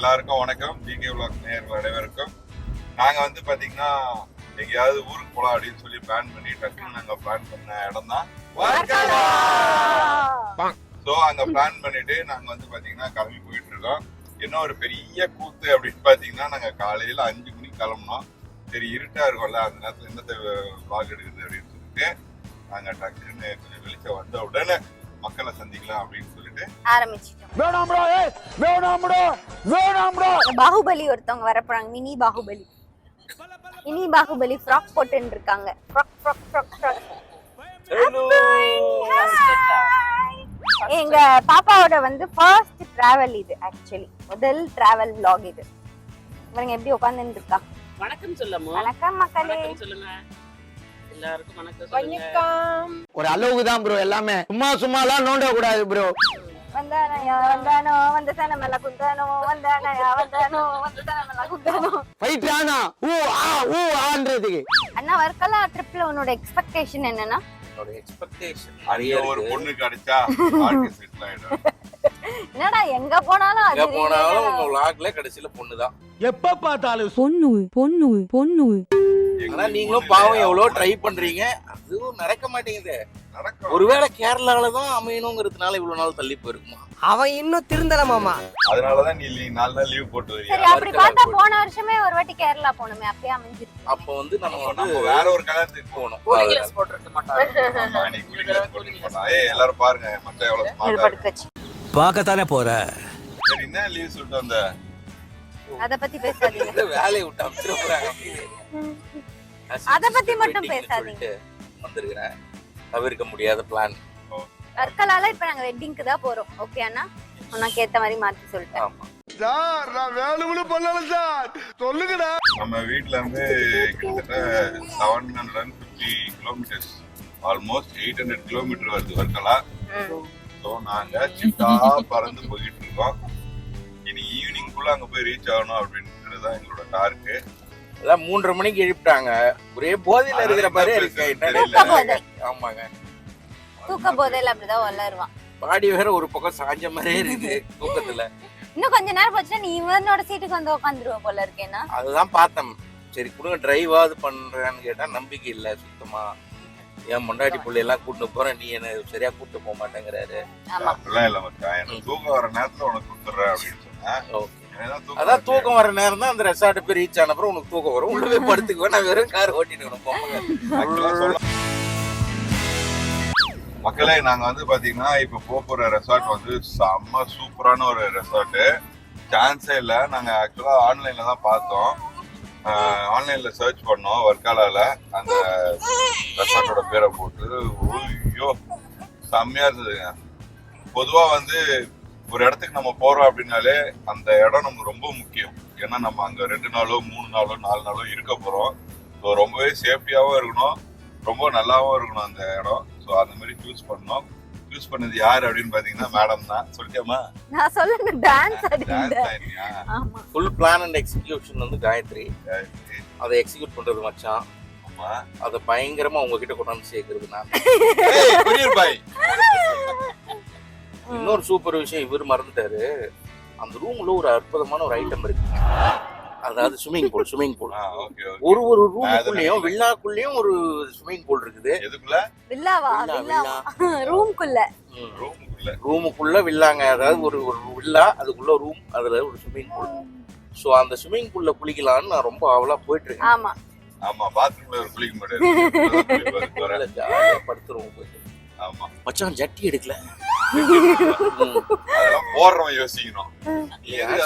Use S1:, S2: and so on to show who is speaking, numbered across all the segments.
S1: எல்லாருக்கும் வணக்கம். Decay vlog நேர்கள் அனைவருக்கும். நாங்க வந்து பாத்தீங்கன்னா எங்கேயாவது ஊருக்கு போலாம் அப்படின்னு சொல்லி பிளான் பண்ணி டக்குன்னு நாங்க பிளான் பண்ண இடம் தான் ஸோ அங்க பிளான் பண்ணிட்டு நாங்க வந்து பாத்தீங்கன்னா கிளம்பி போயிட்டு இருக்கோம். என்ன ஒரு பெரிய கூத்து அப்படின்னு பாத்தீங்கன்னா நாங்க காலையில அஞ்சு மணிக்கு கிளம்புனோம். சரி இருட்டா இருக்கும்ல அந்த நேரத்துல என்னத்த vlog எடுக்குது அப்படின்னு சொல்லிட்டு நாங்க டக்குன்னு கொஞ்சம் வெளிச்சம் வந்த உடனே மக்களை சந்திக்கலாம் அப்படின்னு சொல்லிட்டு
S2: ஆரம்பிச்சிட்டோம்.
S3: வேணாம்டா வேணாம்டா. வேணாம்டா.
S2: பாகுபலி ஒருத்தவங்க வரப்போறாங்க. Mini Baahubali. Mini Baahubali frock போட்டுன்னு இருக்காங்க ஃப்ராக் ஃப்ராக் ஃப்ராக் ஃப்ராக் எங்க பாப்பாவோட வந்து ஃபர்ஸ்ட் டிராவல் இது ஆக்சுவலி முதல் டிராவல் vlog இது. இவங்க எப்படி உட்காந்துட்டு இருக்கா
S4: வணக்கம் சொல்லமோ
S2: வணக்கம் மக்களே.
S4: சொல்லுங்க. எல்லாருக்கும் வணக்கம் சொல்லுங்க.
S3: ஒரு அளவுக்கு தான் ப்ரோ எல்லாமே. சும்மா சும்மாலாம் நோண்ட கூடாது ப்ரோ
S2: வந்தானயா வந்தானோ? வந்த சன மேல குந்தானோ வந்தானயா வந்தானோ? வந்த சன மேல குந்தானோ?
S3: ஃபைட் ஆனா ஊ ஆ ஊ ஆன்றதுக்கு.
S2: அண்ணா வர்க்கலா ட்ரிப்ல உன்னோட எக்ஸ்பெக்டேஷன் என்னன்னா
S5: என்னோட எக்ஸ்பெக்டேஷன்
S1: அங்க ஒரு பொண்ணு கிடைச்சா வாழ்க்கை செட்டில் ஆயிடும்.
S2: என்னடா எங்க போனாலும்
S5: எங்க போனாலும் உங்க பொண்ணுதான்.
S3: எப்ப பார்த்தாலும்
S6: பொண்ணு பொண்ணு பொண்ணு.
S5: ஆனா நீங்களும் பாவம் எவ்வளவு ட்ரை பண்றீங்க. அதுவும் நடக்க மாட்டேங்குது. ஒருவேளை கேரளால தான் அமையணுங்கிறதுனால இவ்வளவு நாள் தள்ளி போயிருக்குமா?
S7: அவன் இன்னும் திருந்தல மாமா.
S1: அதனாலதான் நீ நாலு நாள் லீவ் போட்டு
S2: சரி அப்படி பார்த்தா போன வருஷமே ஒரு வாட்டி கேரளா போனோமே அப்படியே அமைஞ்சிருக்கு.
S5: அப்ப வந்து நம்ம வந்து
S1: நம்ம வேற ஒரு கல்யாணத்துக்கு போகணும்.
S5: போகணும்
S4: போட்டிருக்க மாட்டாங்க
S1: ஆமா. ஏய் எல்லாரும் பாருங்க மத்த எவ்வளவு smart ஆ இருக்கு.
S2: படுக்க வச்சு.
S7: பார்க்கத்தானே போற?
S1: சரி என்ன லீவ் சொல்லிட்டு வந்த?
S2: அத பத்தி பேசாதீங்க.
S5: இந்த வேலையை விட்டு அமைச்சிட போறாங்க.
S2: அத பத்தி மட்டும் பேசாதீங்க.
S5: வந்திருக்கிறேன். தவிர்க்க முடியாத பிளான்
S2: வர்க்கலால இப்ப நாங்க வெட்டிங்க்கு தான் போறோம். ஓகே அண்ணா? உனக்கு ஏத்த மாதிரி மாத்தி சொல்லிட்டேன்.
S5: ஆமா.
S3: சார் நான் வேணும்னு பண்ணல சார். சொல்லுங்கடா.
S1: நம்ம வீட்ல இருந்து கிட்டத்தட்ட seven hundred and fifty kilometres almost eight hundred kilometre வருது வர்க்கலாம் ஸோ நாங்க சிட்டா பறந்து போயிட்டு இருக்கோம். இனி ஈவினிங் குள்ள அங்க போய் ரீச் ஆகணும் அப்படின்றது தான் எங்களோட டார்க்கு
S5: அதான் மூன்றரை மணிக்கு எழுப்பிட்டாங்க. ஒரே போதையில இருக்கிற மாதிரி இருக்கு ஆமாங்க.
S2: தூக்க போதையில அப்படிதான் வளருவான்.
S5: பாடி வேற ஒரு பக்கம் சாஞ்ச மாதிரியே இருக்குது தூக்கத்துல.
S2: இன்னும் கொஞ்ச நேரம் போச்சுன்னா நீ இவனோட சீட்டுக்கு வந்து உட்காந்துருவ போல இருக்கேன்னா
S5: அதுதான் பார்த்தேன். சரி கொடுங்க டிரைவாவது பண்றேன்னு கேட்டா நம்பிக்கை இல்ல சுத்தமா. என் முண்டாடி புள்ளை எல்லாம் கூட்டு போறேன் நீ என்ன சரியா கூட்டு போக மாட்டேங்கிறாரு.
S1: அப்படிலாம் இல்ல மச்சான். எனக்கு தூக்கம் வர நேரத்துல உனக்கு கொடுத்துட்றேன் அப்படின்னு தான்
S5: அதான் தூக்கம் வர நேரம் தான் அந்த ரெசார்ட் போய் ரீச் ஆன அப்புறம் உனக்கு தூக்கம் வரும். உள்ள போய் படுத்துக்குவேன் நான் வெறும் கார் ஓட்டிட்டு
S1: சொல்ல- மக்களே நாங்க வந்து பாத்தீங்கன்னா இப்ப போக போற ரெசார்ட் வந்து செம்ம சூப்பரான ஒரு ரெசார்ட் சான்ஸே இல்ல. நாங்க ஆக்சுவலா ஆன்லைன்ல தான் பார்த்தோம். ஆன்லைன்ல சர்ச் பண்ணோம் வர்க்காலால அந்த ரெசார்ட்டோட பேரை போட்டு. ஐயோ செம்மையா இருந்ததுங்க. பொதுவா வந்து ஒரு இடத்துக்கு நம்ம போறோம் அப்படின்னாலே அந்த இடம் நமக்கு ரொம்ப முக்கியம். ஏன்னா நம்ம அங்க ரெண்டு நாளோ மூணு நாளோ நாலு நாளோ இருக்க போறோம். ஸோ ரொம்பவே சேஃப்டியாவும் இருக்கணும். ரொம்ப நல்லாவும் இருக்கணும் அந்த இடம். ஸோ அந்த மாதிரி சூஸ் பண்ணோம். சூஸ் பண்ணது யார் அப்படின்னு பாத்தீங்கன்னா மேடம் தான். சொல்லிட்டேமா
S2: நான் டான்ஸ் ஆமா.
S5: ஃபுல் பிளான் அண்ட் எக்ஸிகியூஷன் வந்து காயத்ரி. அதை எக்ஸிக்யூட் பண்றது மச்சான்.
S1: ஆமா.
S5: அதை பயங்கரமா உங்ககிட்ட கொண்டாந்து சேர்க்கறது நான்.
S1: ஏய், குரியர் பாய்.
S5: இன்னொரு சூப்பர் விஷயம் இவர் மறந்துட்டாரு. அந்த ரூம்ல ஒரு அற்புதமான ஒரு ஐட்டம் இருக்கு. அதாவது ஸ்விம்மிங் பூல் ஸ்விம்மிங் பூல் ஒரு ஒரு ரூமுக்குள்ளேயும் வில்லாக்குள்ளேயும் ஒரு ஸ்விம்மிங் பூல் இருக்குது.
S1: எதுக்குள்ள?
S2: வில்லாவா?
S5: வில்லா
S1: ரூமுக்குள்ள.
S5: ரூமுக்குள்ள வில்லாங்க. அதாவது ஒரு ஒரு வில்லா அதுக்குள்ள ரூம் அதுல ஒரு ஸ்விம்மிங் பூல் ஸோ அந்த ஸ்விம்மிங் பூல்ல குளிக்கலாம்னு நான் ரொம்ப அவலா போயிட்டு இருக்கேன்
S2: ஆமா
S1: ஆமா பாத்ரூம்ல குளிக்க
S5: ஜாலியா படுத்துருவோம் போயிட்டு.
S1: ஆமா.
S5: மச்சான் ஜட்டி எடுக்கல.
S1: அதெல்லாம் போடுறவன் யோசிக்கணும்.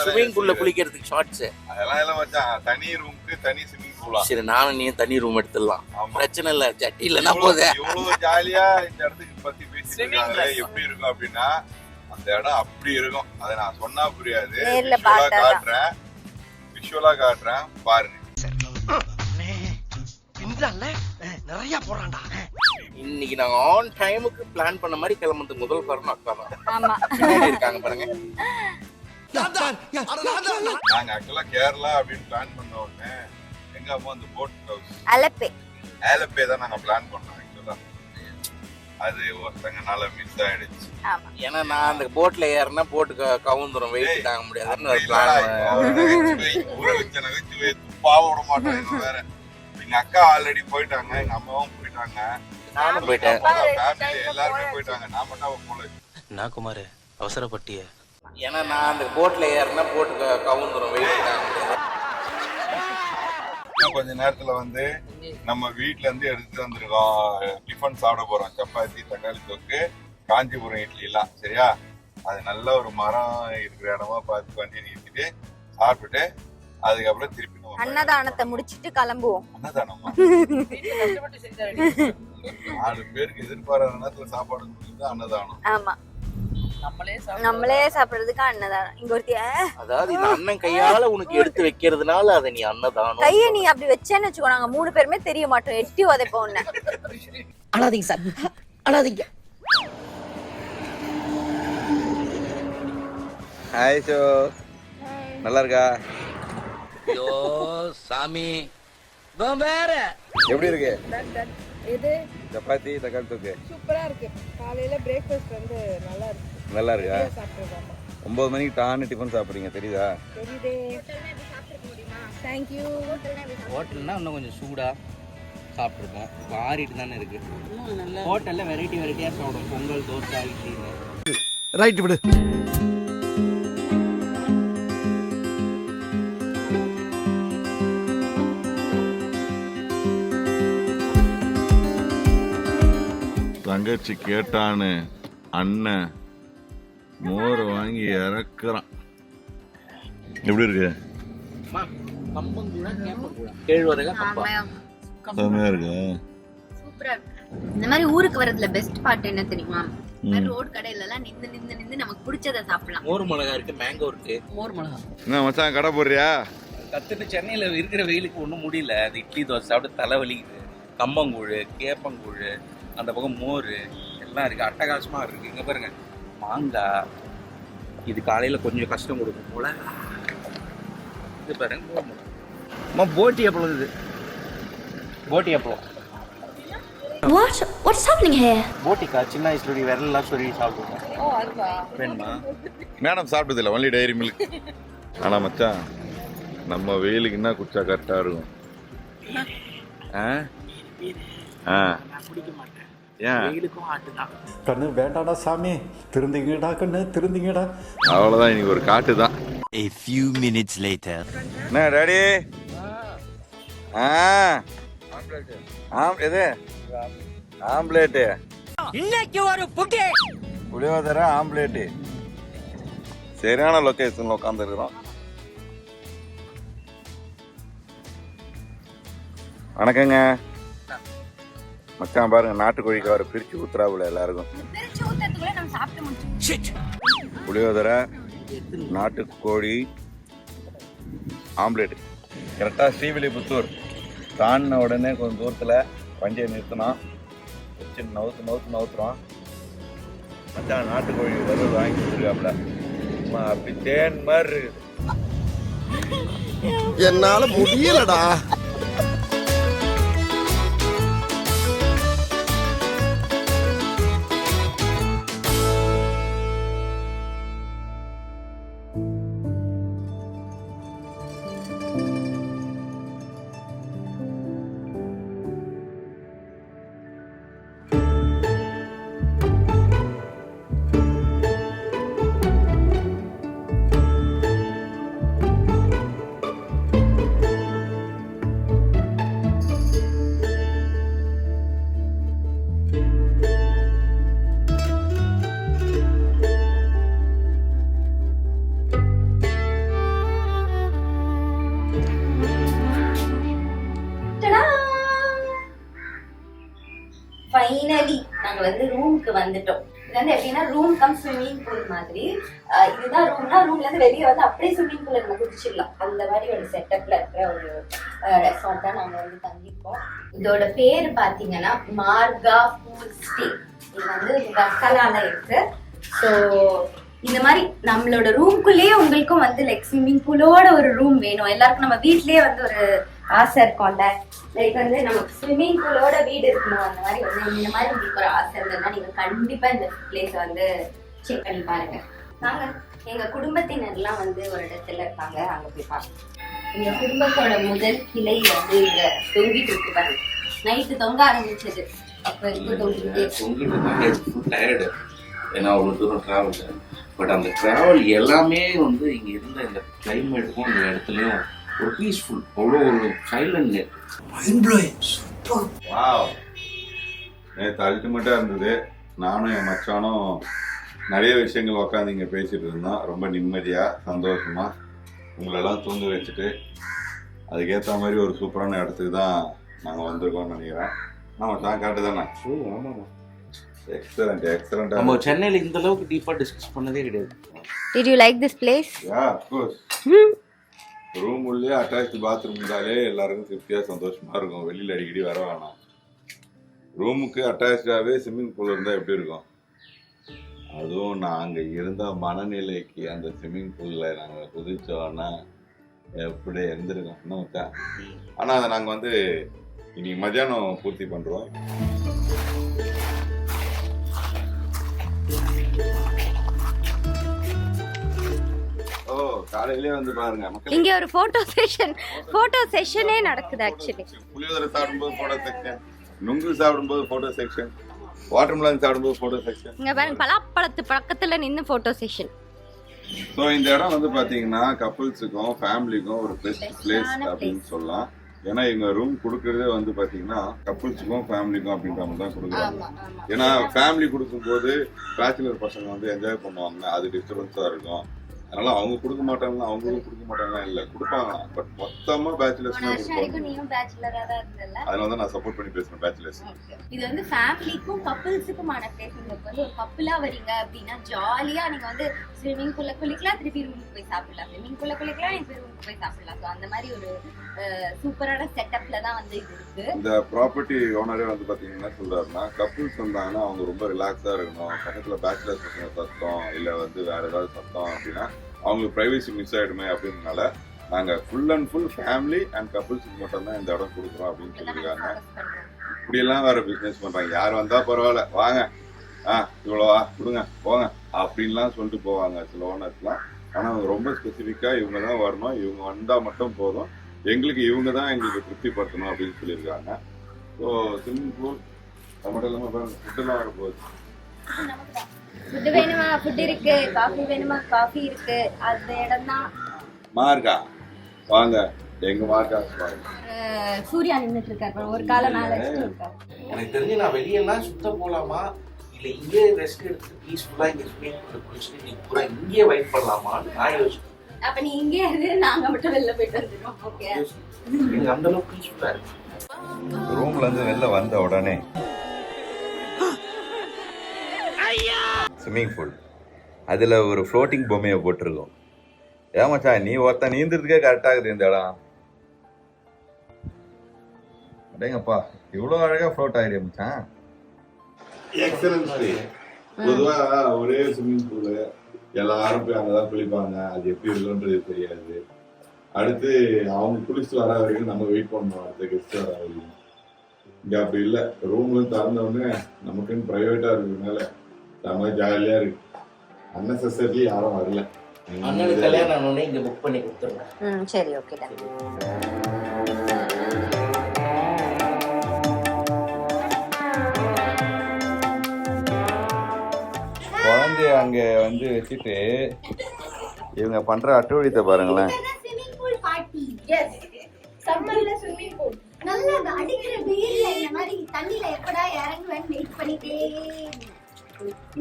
S5: ஸ்விம்மிங் பூல்ல? குளிக்கிறதுக்கு ஷார்ட்ஸ்
S1: அதெல்லாம் எல்லாம் மச்சான். தனி ரூமுக்கு தனி ஸ்விம்மிங் பூலா
S5: சரி நானும் நீ தனி ரூம் எடுத்துடலாம். பிரச்சனை இல்ல ஜட்டி இல்லைன்னா
S1: இவ்வளவு
S5: போதே.
S1: இவ்வளவு ஜாலியா இந்த இடத்துக்கு பத்தி பேசிட்டு. எப்படி இருக்கும் அப்படின்னா அந்த இடம் அப்படி இருக்கும். அதை நான் சொன்னா புரியாது.
S2: நேர்ல
S1: விஷுவலா
S2: பார்த்தாதான்.
S1: காட்டுறேன். விஷுவலா காட்டுறேன். பாருங்க.
S7: நிறைய போறான்டா
S5: இன்னைக்கு நாங்க ஆன் டைமுக்கு பிளான் பண்ண மாதிரி கிளம்புறதுக்கு முதல் காரணம் அக்கா தான். இருக்காங்க பாருங்க.
S1: நாங்க ஆக்சுவலா கேரளா அப்படின்னு பிளான் பண்ண உடனே எங்க அம்மா அந்த போட் ஹவுஸ்
S2: அலப்பே.
S1: ஏலப்பே தான் நாங்க பிளான் பண்ணோம் ஆக்சுவலா அது ஒருத்தங்கனால மிஸ் ஆயிடுச்சு.
S2: ஆமா.
S5: ஏன்னா நான் அந்த போட்ல ஏறினா போட்டு க- கவுந்துரும் வெயிட் தாங்க முடியாதுன்னு ஒரு பிளான்
S1: ஊற வச்ச நகைச்சுவை துப்பாவ விட மாட்டான் வேற. எங்க அக்கா ஆல்ரெடி போயிட்டாங்க எங்க அம்மாவும் போயிட்டாங்க.
S5: நானும் போயிட்டேன்.
S1: எல்லாருமே போயிட்டாங்க. நான் மட்டும் போல.
S7: நான் குமார்? அவசரப்பட்டிய.
S5: ஏன்னா நான் அந்த போட்ல ஏறினா போட்டு கவுந்துரும்
S1: கொஞ்ச நேரத்துல வந்து நம்ம வீட்ல இருந்து எடுத்துட்டு வந்திருக்கோம். டிஃபன் சாப்பிட போறோம். சப்பாத்தி தக்காளி தொக்கு காஞ்சிபுரம் இட்லி எல்லாம் சரியா? அது நல்ல ஒரு மரம் இருக்கிற இடமா பார்த்து வண்டி நிறுத்திட்டு சாப்பிட்டுட்டு அதுக்கப்புறம் திருப்பி
S2: அன்னதானத்தை முடிச்சிட்டு கிளம்புவோம்.
S1: அன்னதானமா
S4: கஷ்டப்பட்டு செஞ்சாரு
S1: நாலு பேருக்கு எதிர்பாராத நேரத்துல சாப்பாடு கொடுக்குறது அன்னதானம்.
S2: ஆமா.
S4: நம்மளே
S2: சாப்பிடுறதுக்கு அன்னதானம். இங்க ஒருத்தி "அஹ்,
S5: அதாவது இந்த அண்ணன் கையால உனக்கு எடுத்து வைக்கிறதுனால அதை நீ அன்னதானம்
S2: கைய நீ அப்படி வச்சேன்னு வச்சுக்கோ நாங்க மூணு பேருமே தெரிய மாட்டோம். எட்டி உதைப்போம் உன்னை.
S3: அழாதீங்க சார். அழாதீங்க
S5: ஹாய் ஷோ நல்லா இருக்கா
S3: ஐயோ சாமி. வேற.
S5: எப்படி இருக்கு?
S8: இது
S5: சப்பாத்தி தக்காளி தொக்கு.
S8: சூப்பரா இருக்கு. காலையில பிரேக்ஃபாஸ்ட் வந்து நல்லா இருக்கு.
S5: நல்லா இருக்கா ஒன்பது மணிக்கு டான்னு டிஃபன் சாப்பிட்றீங்க தெரியுதா?
S8: தெரியுதே. தேங்க்யூ
S9: ஹோட்டல்னா இன்னும் கொஞ்சம் சூடாக சாப்பிட்ருப்போம் இப்போ ஆறிட்டு தானே இருக்கு.
S4: இன்னும் நல்லா
S9: ஹோட்டலில் வெரைட்டி வெரைட்டியாக சாப்பிடும் பொங்கல் தோசை
S7: ரைட் விடு.
S1: தங்கச்சி கேட்டான்னு அண்ணன் மோர் வாங்கி இறக்குறான். எப்படி இருக்கு? செம்மையா இருக்கு?
S2: இந்த மாதிரி ஊருக்கு வரதுல பெஸ்ட் பார்ட் என்ன தெரியுமா? ரோட் கடையில எல்லாம் நின்னு நின்னு நின்னு நமக்கு பிடிச்சத சாப்பிடலாம்.
S5: மோர் மிளகா இருக்கு மேங்கோ இருக்கு.
S9: மோர் மிளகா.
S1: என்ன மச்சான் கடை போடுறியா?
S9: கத்துட்டு சென்னையில் இருக்கிற வெயிலுக்கு ஒன்றும் முடியல. அது இட்லி தோசை சாப்பிட்டு தலைவலிக்குது கம்பங்கூழ் கேப்பங்கூழ் அந்த பக்கம் மோர் எல்லாம் இருக்குது அட்டகாசமாக இருக்குது இங்கே பாருங்க மாங்காய் இது காலையில் கொஞ்சம் கஷ்டம் கொடுக்கும் போல. இது பாருங்க மிளகா அம்மா போட்டி அப்பளம் இது. போட்டி அப்பளம்.
S6: What? What's happening here?
S9: போட்டிக்கா சின்ன வயசுல விரலாம் சொல்லி சாப்பிடுவோம்.
S8: ஓ அதுவா?
S9: வேணுமா?
S1: மேடம் சாப்பிட்டது இல்லை ஒன்லி டைரி மில்க் ஆனா மச்சான் நம்ம வெயிலுக்கு என்ன குடிச்சா கரெக்டா இருக்கும்? ஆ? ஆ. ஏன்
S9: வெயிலுக்கும் ஆட்டு தான்
S10: கண்ணு வேண்டாடா சாமி. திருந்திங்கடா கண்ணு திருந்திங்கடா.
S1: அவ்வளவுதான் இன்னைக்கு ஒரு காட்டு தான்
S7: A few minutes later.
S1: என்ன டாடி ஆ. ஆம் எது ஆம்லேட்டு
S7: இன்னைக்கு ஒரு புட்டி
S1: புளியோதரை ஆம்லேட்டு சரியான லொக்கேஷன்ல உட்காந்துருக்கிறோம் வணக்கங்க. மச்சான் பாருங்க நாட்டுக்கோழிக்கு அவரை பிரிச்சு ஊத்துறாப்புல எல்லாருக்கும். புளியோதரை நாட்டுக்கோழி ஆம்லேட் கரெக்டாக ஸ்ரீவில்லிபுத்தூர். தாண்டின உடனே கொஞ்சம் தூரத்தில் வண்டியை நிறுத்தினோம் வச்சு நவுத்து நவுத்து நவுத்துறோம் மச்சான் நாட்டுக்கோழி வறுவல் வாங்கி கொடுத்துருக்காப்புல. அப்படி தேன் மாதிரி இருக்குது
S7: என்னால முடியலடா.
S2: பூல் மாதிரி. இதுதான் ரூம்னா ரூம்ல இருந்து வெளியே வந்து அப்படியே ஸ்விம்மிங் பூல்ல நம்ம குதிச்சிடலாம். அந்த மாதிரி ஒரு செட்டப்ல இருக்கிற ஒரு ரெசார்ட் தான் நாங்க வந்து தங்கிப்போம் இதோட பேர் பாத்தீங்கன்னா மார்கா பூல் ஸ்டே இது வந்து வர்க்கலால இருக்கு. ஸோ இந்த மாதிரி நம்மளோட ரூம்குள்ளேயே உங்களுக்கும் வந்து லைக் ஸ்விம்மிங் பூலோட ஒரு ரூம் வேணும். எல்லாருக்கும் நம்ம வீட்லயே வந்து ஒரு ஆசை இருக்கும்ல. லைக் வந்து நமக்கு ஸ்விம்மிங் பூலோட வீடு இருக்கணும் அந்த மாதிரி வந்து இந்த மாதிரி உங்களுக்கு ஒரு ஆசை இருந்ததுன்னா நீங்க கண்டிப்பா இந்த பிளேஸ் வந்து செக் பண்ணி பாருங்க. நாங்க எங்க குடும்பத்தினர்லாம் வந்து ஒரு இடத்துல இருக்காங்க. அங்க போய் பாருங்க. எங்க குடும்பத்தோட முதல் கிளை வந்து இங்க தொங்கிட்டு இருக்கு பாருங்க. நைட்டு தொங்க ஆரம்பிச்சது. அப்ப இருக்கு. தொங்கிட்டே
S9: ஏன்னா அவ்வளோ தூரம் ட்ராவல் பட் அந்த ட்ராவல் எல்லாமே வந்து இங்கே இருந்த இந்த கிளைமேட்டுக்கும் இந்த இடத்துலையும் ஒரு பீஸ்ஃபுல் அவ்வளோ ஒரு சைலண்ட்
S1: வாவ் நேற்று அல்டிமேட்டாக இருந்தது. நானும் என் மச்சானும் நிறைய விஷயங்கள் உட்காந்து இங்கே பேசிட்டு இருந்தோம். ரொம்ப நிம்மதியாக சந்தோஷமா உங்களெல்லாம் தூங்க வச்சுட்டு அதுக்கேற்ற மாதிரி ஒரு சூப்பரான இடத்துக்கு தான் நாங்கள் வந்திருக்கோம்னு நினைக்கிறேன். ஆமாம் தான் கரெக்டு தானே?
S9: ஆமாம்
S1: எக்ஸலண்ட்
S9: நம்ம
S1: எக்ஸலண்ட்டாக
S9: சென்னையில் இந்த அளவுக்கு டீப்பாக டிஸ்கஸ் பண்ணதே கிடையாது.
S2: Did you like this place?
S1: Yeah of course room உள்ளே அட்டாச் பாத்ரூம் இருந்தாலே எல்லாருக்கும் திருப்தியாக சந்தோஷமா இருக்கும். வெளியில் அடிக்கடி வர வேணாம். ரூமுக்கு அட்டாச்சாகவே ஸ்விம்மிங் பூல் இருந்தால் எப்படி இருக்கும்? அதுவும் நாங்கள் இருந்த மனநிலைக்கு அந்த ஸ்விம்மிங் பூலில் நாங்கள் குதிச்சோன்னா எப்படி இருந்திருக்கோம் ஆனால் அதை நாங்கள் வந்து இன்னைக்கு மத்தியானம் பூர்த்தி பண்ணுறோம் ஓ காலையிலே வந்து பாருங்க
S2: இங்க ஒரு போட்டோ செஷன் போட்டோ செஷனே நடக்குது ஆக்சுவலி
S1: புளியோதரை சாப்பிடும்போது போட்டோ செக்ஷன் நுங்கு சாப்பிடும்போது போட்டோ செக்ஷன் வாட்டர்மெலன் சாப்பிடும்போது போட்டோ செக்ஷன்
S2: இங்க பாருங்க பலாப்பழத்து பக்கத்துல நின்னு போட்டோ செஷன்
S1: ஸோ இந்த இடம் வந்து பாத்தீங்கன்னா கப்புள்ஸுக்கும் ஃபேமிலிக்கும் ஒரு பெஸ்ட் பிளேஸ் அப்படின்னு சொல்லலாம். ஏன்னா எங்க ரூம் கொடுக்கறதே வந்து பாத்தீங்கன்னா கப்புள்ஸுக்கும் ஃபேமிலிக்கும் அப்படின்ற மாதிரி தான் கொடுக்குறாங்க. ஏன்னா ஃபேமிலி கொடுக்கும்போது பேச்சுலர் பசங்க வந்து என்ஜாய் பண்ணுவாங்க. அது டிஸ்டர்பன்ஸா இருக்கும். அதனால அவங்க கொடுக்க மாட்டாங்கன்னா அவங்களும் கொடுக்க மாட்டாங்களா? இல்ல கொடுப்பாங்க பட் மொத்தமா பேச்சுலர்ஸ் அதனால தான் நான் சப்போர்ட் பண்ணி பேசுறேன் பேச்சுலர்ஸ்
S2: இது வந்து ஃபேமிலிக்கும் கப்புள்ஸுக்குமான பிளேஸ் உங்களுக்கு வந்து ஒரு கப்புலா வரீங்க அப்படின்னா ஜாலியா நீங்க வந்து ஸ்விம்மிங் பூல்ல குளிக்கலாம் திருப்பி ரூமுக்கு போய் சாப்பிடலாம். ஸ்விம்மிங் பூல்ல குளிக்கலாம் திருப்பி ரூமுக்கு போய் சாப்பிடலாம். ஸோ அந்த மாதிரி ஒரு சூப்பரான செட்டப்ல தான் வந்து இது இருக்கு.
S1: இந்த ப்ராப்பர்ட்டி ஓனரே வந்து பாத்தீங்கன்னா சொல்றாருன்னா கப்புள்ஸ் வந்தாங்கன்னா அவங்க ரொம்ப ரிலாக்ஸா இருக்கணும். பக்கத்துல பேச்சுலர்ஸ் சத்தம் இல்ல வந்து வேற ஏதாவது சத்தம் அப்படின்னா அவங்களுக்கு பிரைவசி மிஸ் ஆயிடுமே அப்படின்றனால நாங்க full and full family and கப்புள்ஸுக்கு மட்டும் தான் இந்த இடம் கொடுக்குறோம் அப்படின்னு சொல்லியிருக்காங்க. இப்படியெல்லாம் வேற பிசினஸ் பண்றாங்க. யார் வந்தா பரவாயில்ல. வாங்க. ஆ இவ்வளோவா கொடுங்க போங்க அப்படின்லாம் சொல்லிட்டு போவாங்க சில ஓனர்ஸ்லாம் ஆனா அவங்க ரொம்ப ஸ்பெசிஃபிக்கா இவங்க தான் வரணும். இவங்க வந்தா மட்டும் போதும். எங்களுக்கு இவங்க தான் எங்களுக்கு திருப்திப்படுத்தணும் அப்படின்னு சொல்லியிருக்காங்க. ஸோ ஸ்விம்மிங் பூல் அது மட்டும் இல்லாமல் ஃபுட்டெல்லாம் வரப்போகுது
S2: ஃபுட் வேணுமா? ஃபுட் இருக்கு. காஃபி வேணுமா? காஃபி இருக்கு. அந்த இடம் தான்
S1: மார்க்கா வாங்க. எங்க மார்க்கா வாங்க
S2: சூர்யா நின்னுட்டு இருக்காரு ஒரு கால மேல
S9: எனக்கு தெரிஞ்சு நான் வெளியெல்லாம் சுத்த போகலாமா இல்லை இங்கே ரெஸ்ட் எடுத்து பீஸ்ஃபுல்லாக இங்கே ஸ்விமிங் பூலில் குளிச்சுட்டு நீ பூரா இங்கேயே வெயிட் பண்ணலாமான்னு நான் யோசிச்சேன்
S2: அப்ப நீ இங்கே இரு. நாங்க மட்டும் வெளில போயிட்டு வந்துடுவோம் ஓகே
S9: எனக்கு அந்த அளவுக்கு பீஸ்ஃபுல்லாக இருக்கு.
S1: ரூம்ல இருந்து வெளில வந்த உடனே ஸ்விம்மிங் பூல் அதுல ஒரு ஃப்ளோட்டிங் பொம்மையை போட்டிருக்கோம். ஏமாச்சா நீ ஒருத்தன் நீந்துறதுக்கே கரெக்டாகுது இந்த இடம். அடேங்கப்பா இவ்வளோ அழகா ஃப்ளோட் ஆகிடு மச்சான். எக்ஸலன்ஸ் பொதுவா ஒரே ஸ்விம்மிங் பூலு எல்லாரும் போய் அங்கதான் குளிப்பாங்க. அது எப்படி இருக்குன்றது தெரியாது. அடுத்து அவங்க குளிச்சுட்டு வர வரைக்கும் நம்ம வெயிட் பண்ணணும். அடுத்த கெஸ்ட் வர வரைக்கும். இங்க அப்படி இல்லை. ரூம்ல திறந்தவொடனே நமக்குன்னு பிரைவேட்டா இருக்கிறதுனால செம்ம ஜாலியா இருக்கு. அன்னெசரி யாரும் வரல.
S9: அண்ணனுக்கு கல்யாணம் ஆனோடனே இங்கே புக் பண்ணி கொடுத்துருவேன்
S2: ம் சரி ஓகே
S1: குழந்தைய அங்க வந்து வச்சுட்டு இவங்க பண்ற அட்டுவழித்தை பாருங்களேன்.
S6: ஸ்விம்மிங் பூல் பார்ட்டி
S8: எஸ் சம்மர்ல ஸ்விம்மிங் பூல்
S6: நல்லா அந்த அடிக்கிற வெயில்ல இந்த மாதிரி தண்ணியில எப்படா இறங்குவேன்னு வெயிட் பண்ணிட்டே இந்த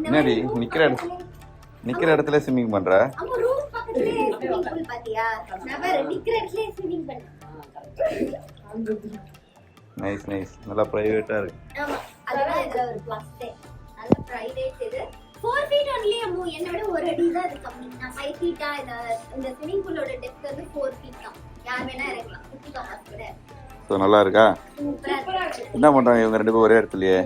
S1: என்னடி, நிக்கிற நிக்கிற இடத்துல ஸ்விம்மிங் பண்ற? நைஸ் நைஸ் நல்லா பிரைவேட்டா இருக்கு.
S6: ஆமா அதுதான் இதுல ஒரு பிளஸ் நல்ல பிரைவேட் இது. ஃபோர் ஃபீட் ஒன்லி அம்மு. என்னை விட ஒரு அடி தான் இது கம்மி. நான் ஃபைவ் ஃபீட்டா இந்த ஸ்விம்மிங் பூலோட டெப்த் வந்து ஃபோர் ஃபீட் தான். யார் வேணா இறங்கலாம். குட்டி பாப்பாஸ் கூட.
S1: ஸோ நல்லா இருக்கா? என்ன பண்றாங்க இவங்க ரெண்டு பேரும் ஒரே இடத்துலயே?